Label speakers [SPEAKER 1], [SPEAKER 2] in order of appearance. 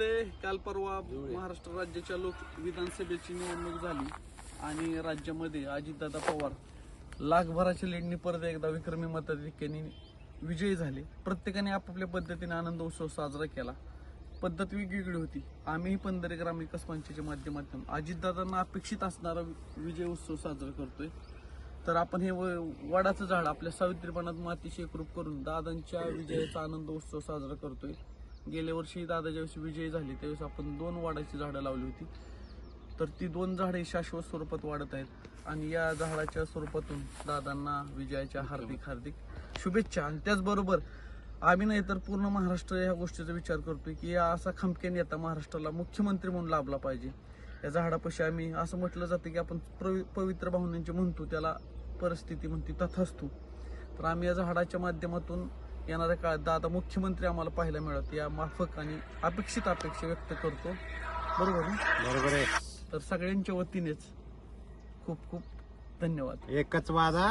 [SPEAKER 1] वाटतंय काल परवा महाराष्ट्र राज्याच्या लोक विधानसभेची निवडणूक झाली आणि राज्यामध्ये अजितदादा पवार लाखभराच्या लेडणी परत एकदा विक्रमी मताधिक्याने विजयी झाले. प्रत्येकाने आपापल्या पद्धतीने आनंद उत्सव साजरा केला. पद्धत वेगवेगळी होती. आम्हीही पंधरे ग्राम विकास मंचाच्या माध्यमातून अजितदादांना अपेक्षित असणारा विजय उत्सव साजरा करतोय. तर आपण हे व- वडाचं झाड आपल्या सावित्रीपणात मातीशी एकरूप करून दादांच्या विजयाचा आनंद उत्सव साजरा करतोय. गेल्या वर्षी दादा ज्यावेळेस विजयी झाले त्यावेळेस आपण दोन वाडाची झाडं लावली होती. तर ती दोन झाडे शाश्वत स्वरूपात वाढत आहेत आणि या झाडाच्या स्वरूपातून दादांना विजयाच्या हार्दिक हार्दिक शुभेच्छा. आणि त्याचबरोबर आम्ही नाही तर पूर्ण महाराष्ट्र या गोष्टीचा विचार करतोय की या असा खमक्या नेता महाराष्ट्राला मुख्यमंत्री म्हणून लाभला पाहिजे. या झाडापाशी आम्ही असं म्हटलं जातं की आपण पवित्र भावनांचे म्हणतो त्याला परिस्थिती म्हणते तथास्तू. तर आम्ही या झाडाच्या माध्यमातून येणाऱ्या काळात दादा मुख्यमंत्री आम्हाला पाहायला मिळत या माफक आणि अपेक्षित अपेक्षा व्यक्त करतो. बरोबर
[SPEAKER 2] बरोबर आहे.
[SPEAKER 1] तर सगळ्यांच्या वतीनेच खूप खूप धन्यवाद.
[SPEAKER 2] एकच वादा